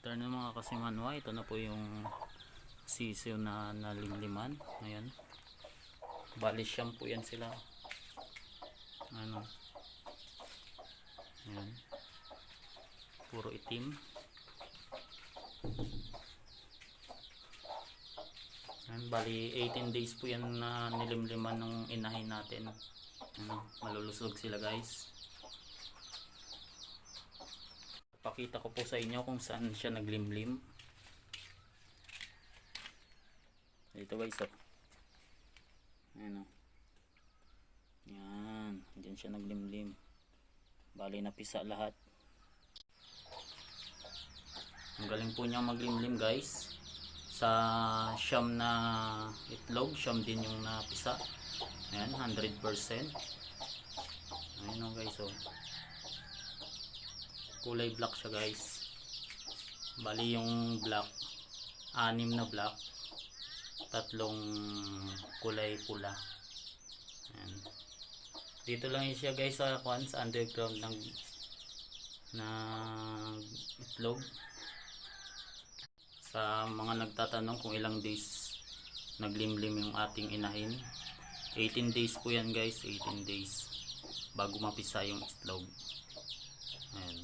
After ng mga kasimanwa, ito na po yung sisiw na nalimliman. Ayan. Bali siyam po yan sila. Ano. Ayan. Puro itim. Ayan, bali 18 days po yan na nilimliman ng inahin natin. Ano, malulusog sila guys. Pakita ko po sa inyo kung saan siya naglimlim. Dito guys oh. Ayan oh. Yan. Diyan siya naglimlim. Bali napisa lahat. Ang galing po niya maglimlim guys. Sa siyam na itlog, siyam din yung napisa. Ayan, 100%. Ayan oh guys oh. Kulay black siya guys. Bali yung black, anim na black, tatlong kulay pula. Ayan. Dito lang siya guys sa kwan underground ng ng itlog. Sa mga nagtatanong kung ilang days naglimlim yung ating inahin. 18 days po yan guys, 18 days bago mapisa yung itlog. Ayan.